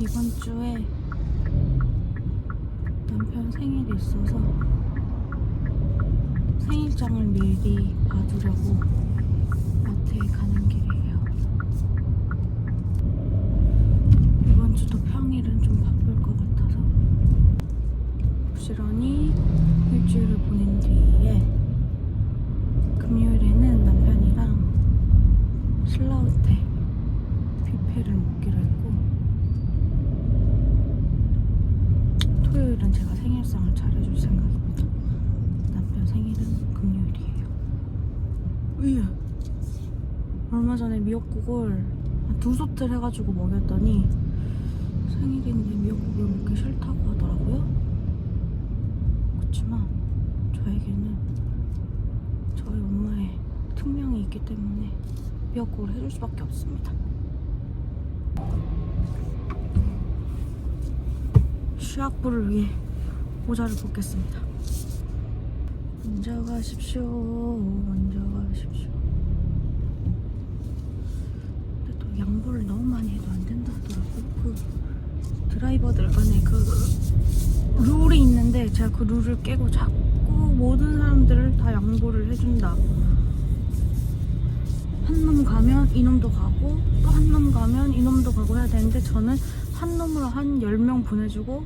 이번 주에 남편 생일이 있어서 생일장을 미리 봐두려고 마트에 가는 길이에요. 이번 주도 평일은 좀 바쁠 것 같아서 부지런히 일주일을 보낸 뒤에 금요일에는 남편이랑 신라호텔 뷔페를 먹기로 했고 토요일은 제가 생일상을 차려줄 생각입니다. 남편 생일은 금요일이에요. 으 얼마 전에 미역국을 두 소틀 해가지고 먹였더니 생일인데 미역국을 먹기 싫다고 하더라고요. 그렇지만 저에게는 저희 엄마의 특명이 있기 때문에 미역국을 해줄 수밖에 없습니다. 시학부를 위해 모자를 벗겠습니다. 먼저 가십시오. 먼저 가십시오. 근데 또 양보를 너무 많이 해도 안 된다 하더라고. 그 드라이버들 간에 그 룰이 있는데 제가 그 룰을 깨고 자꾸 모든 사람들을 다 양보를 해준다. 한 놈 가면 이놈도 가고 또 한 놈 가면 이놈도 가고 해야 되는데 저는 한 놈으로 한 10명 보내주고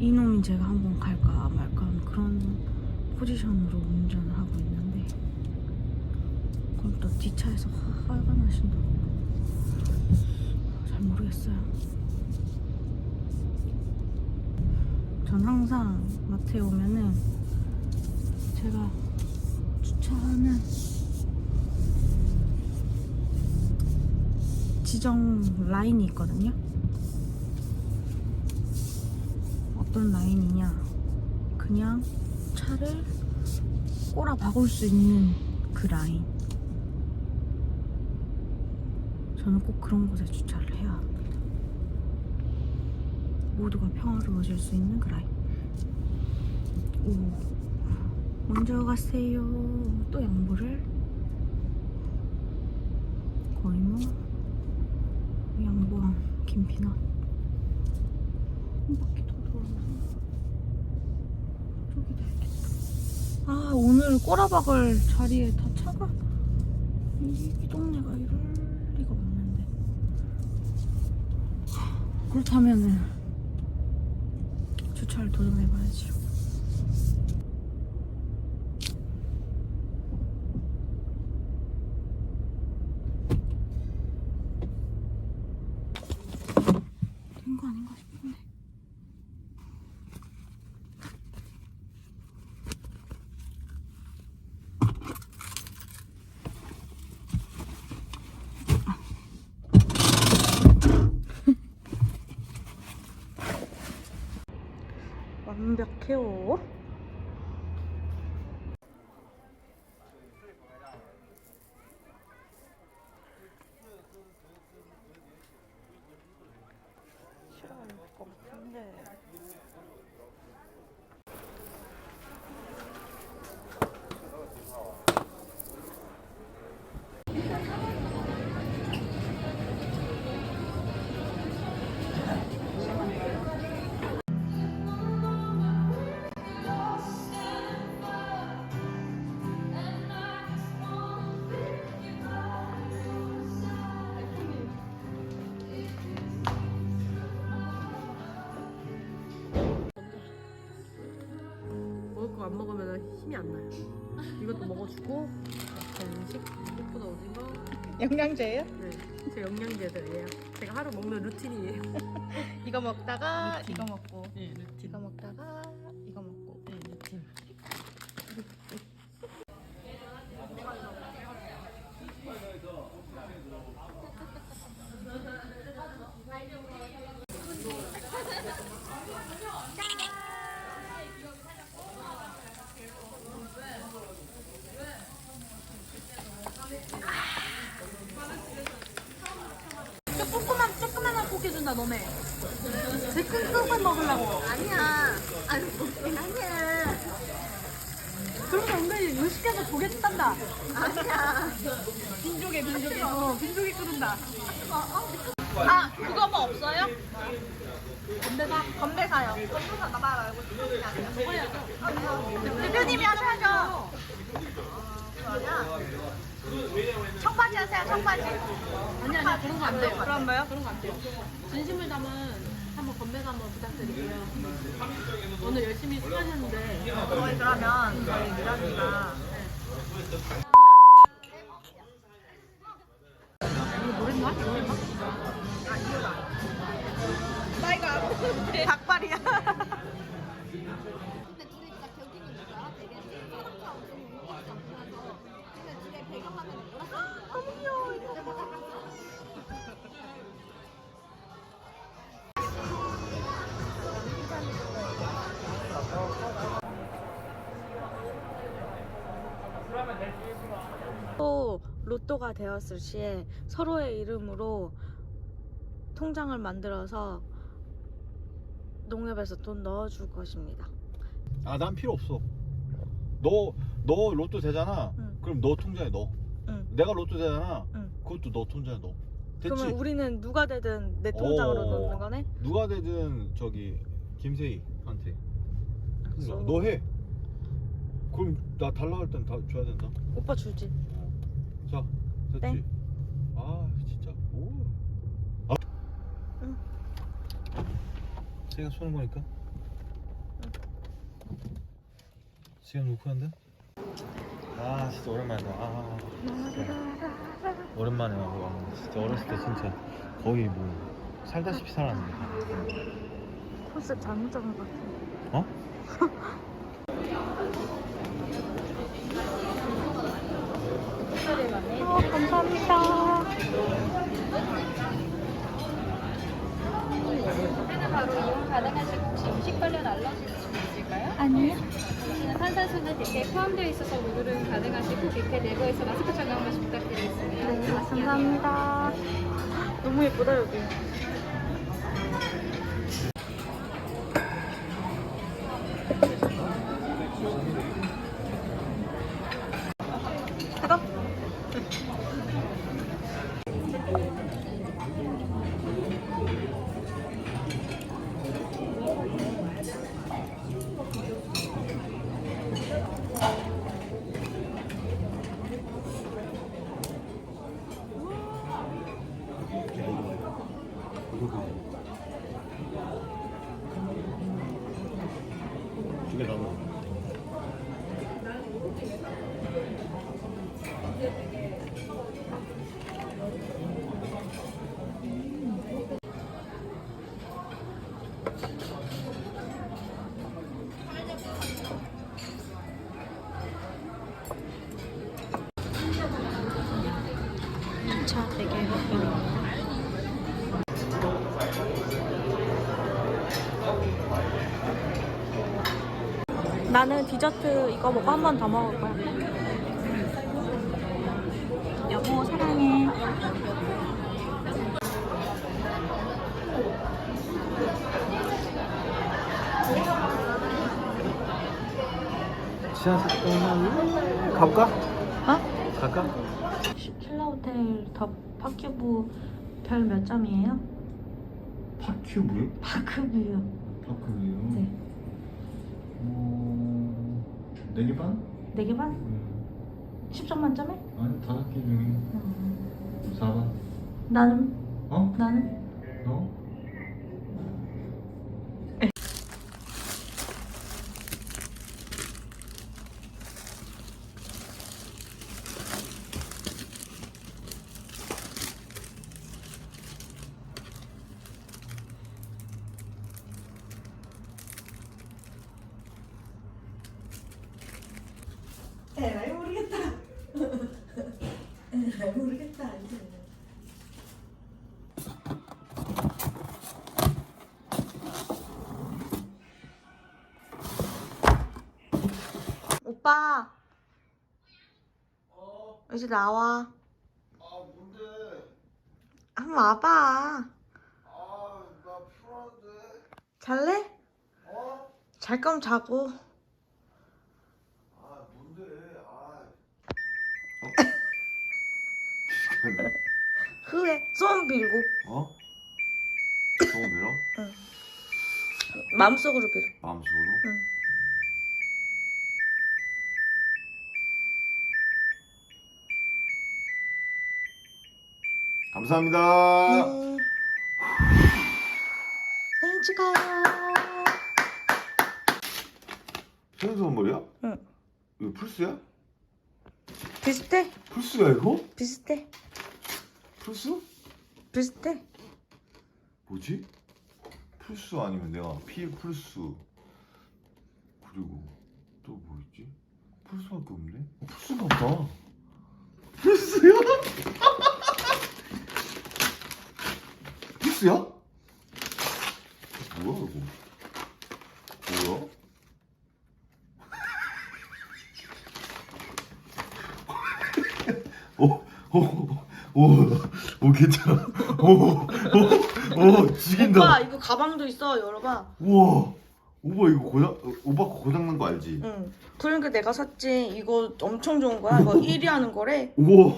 이놈이 제가 한번 갈까 말까 하는 그런 포지션으로 운전을 하고 있는데 그럼 또 뒷차에서 화- 화가 나신다고 잘 모르겠어요 전 항상 마트에 오면은 제가 주차하는 지정 라인이 있거든요. 어떤 라인이냐? 그냥 차를 꼬라 박을 수 있는 그 라인. 저는 꼭 그런 곳에 주차를 해야. 모두가 평화로워질 수 있는 그 라인. 오. 먼저 가세요. 또 양보를. 거의 뭐 양보한 김피나 한 바퀴 더 돌아서 저기 되겠다 아 오늘 꼬라박을 자리에 다 차가 이, 이 동네가 이럴 리가 없는데 그렇다면은 주차를 도전해봐야지 คิว 힘이 안 나요. 이것도 먹어주고 간식, 꽃보다 오징어. 영양제예요? 네, 제 영양제들이에요. 제가 하루 먹는 루틴이에요. 이거 먹다가 루틴. 이거 먹고 네, 루틴. 이거 먹다가 이거 먹고 네, 루틴. 조그만 조그만한 포기 준다 너네. 제큰 떡을 먹으려고. 아니야 아니 아니야 그러면 은근히 의식해서 조개탄다. 아니야 빈조개 빈조개. 어 빈조개 끓는다. 아 그거만 없어요? 건배사 건배사요 건배사 나 말고 먹어야죠 대표님이 하셔야죠 그러면 청바지 하세요 청바지 아니 아니 그런 거 안 돼요. 그런 거요? 그런 거 안 돼요. 진심을 담은 한번 건배사 한번 부탁드릴게요. 오늘 열심히 수고하셨는데 저희 그러면 저희 미란이가 노래인가? 노래인가? 나이가 닭발이야 또 로또가 되었을 시에 서로의 이름으로 통장을 만들어서 농협에서 돈 넣어줄 것입니다. 아 난 필요 없어 너 너 로또 되잖아 응. 그럼 너 통장에 넣어 응. 내가 로또 되잖아 응. 그것도 너 통장에 넣어 됐지 그러면 우리는 누가 되든 내 통장으로 어. 넣는 거네? 누가 되든 저기 김세희한테 알았어. 너해 그럼 나 달라 할땐 다 줘야 된다 오빠 주지. 자 됐지 땡. 아 진짜 오 아. 응. 제가 쏘는 거니까 지금 놓고 한다 아 진짜 오랜만이다 아 진짜. 오랜만에 와 진짜 어렸을 때 진짜 거의 뭐 살다시피 살았는데 컨셉 잘못 잡은 것 같아. 어? 어, 감사합니다. 바로 이용 가능하시고 혹시 음식 관련 알러지 있으실까요? 아니요. 혹시나 탄산수는 뷔페에 포함되어 있어서 오늘은 가능하시고 뷔페 내부에서 마스크 착용 한 번씩 부탁드리겠습니다. 네, 감사합니다. 너무 예쁘다, 여기. 나는 디저트 이거 먹고 한 번 더 먹을 거야. 여보 사랑해. 지하철 타면 가볼까? 어? 갈까? 신라 호텔 더 파큐브 별 몇 점이에요? 파큐브요? 파크뷰요. 파큐브요? 네. 어... 4개 반? 네개 반? 음. 10점 만점에? 아니 5개 중에 음. 4반 나는 어? 나는 너? 오빠 이제 나와. 아 뭔데? 한번 와봐. 아나 피곤한데 잘래? 어? 잘 거면 자고. 후회. 좀 빌고. 어? 너무 빌어? 마음속으로 빌어. 마음속으로? 응. 감사합니다. 음. 생일 축하해요. 생일 선물이야? 응. 이거 플스야? 비슷해. 플스야 이거? 비슷해. 플스? 비슷해. 뭐지? 플스 아니면 내가 P 플스 그리고 또 뭐 있지? 플스밖에 없네? 어, 플스가 없다 플스야? 플스야? 뭐야 이거 뭐야? 오, 오, 오, 오, 괜찮아. 오, 오, 오, 죽인다. 오빠 이거 가방도 있어. 열어봐. 우와 오빠 이거 고장 어, 오빠 거 고장 난 거 알지? 응. 그러니까 내가 샀지. 이거 엄청 좋은 거야. 이거 1위 하는 거래. 우와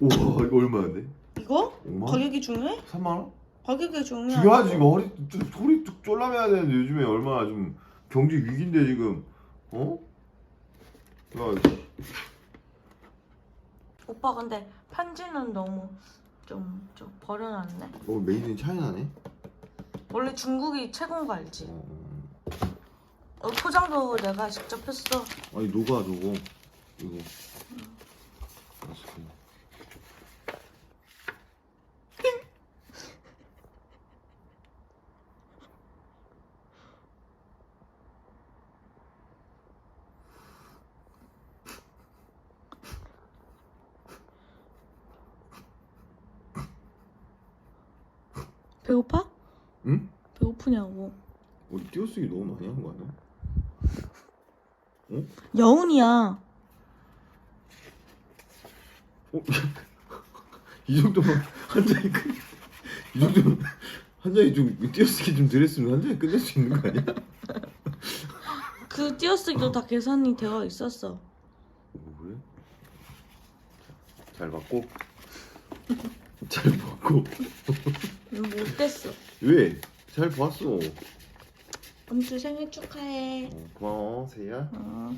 우와 이거 얼마인데? 이거? 5만 원? 가격이 중요해? 3만 원? 가격이 중요해. 중요하지 이거 허리 좀 소리 쭉 쫄라매야 되는데 요즘에 얼마나 좀 경제 위기인데 지금 어? 야 오빠 근데 편지는 너무 좀, 좀 버려놨네. 어 메이드 인 차이나네? 원래 중국이 최고인 거 알지? 어, 어, 포장도 내가 직접 했어. 아니 녹아 저거 이거 마스크 배고파? 응? 배고프냐고. 우리 띄어쓰기 너무 많이 한 거 아니야? 여운이야. 어? 이 정도면 한 장이 끝. 이 정도면 한 장이 좀 띄어쓰기 좀 덜했으면 한 장이 끝낼 수 있는 거 아니야? 그 띄어쓰기도 다 계산이 되어 있었어. 오, 그래? 잘 받고 잘 받고 못됐어. 왜? 잘 봤어. 아무튼 생일 축하해. 어, 고마워 세희야. 어.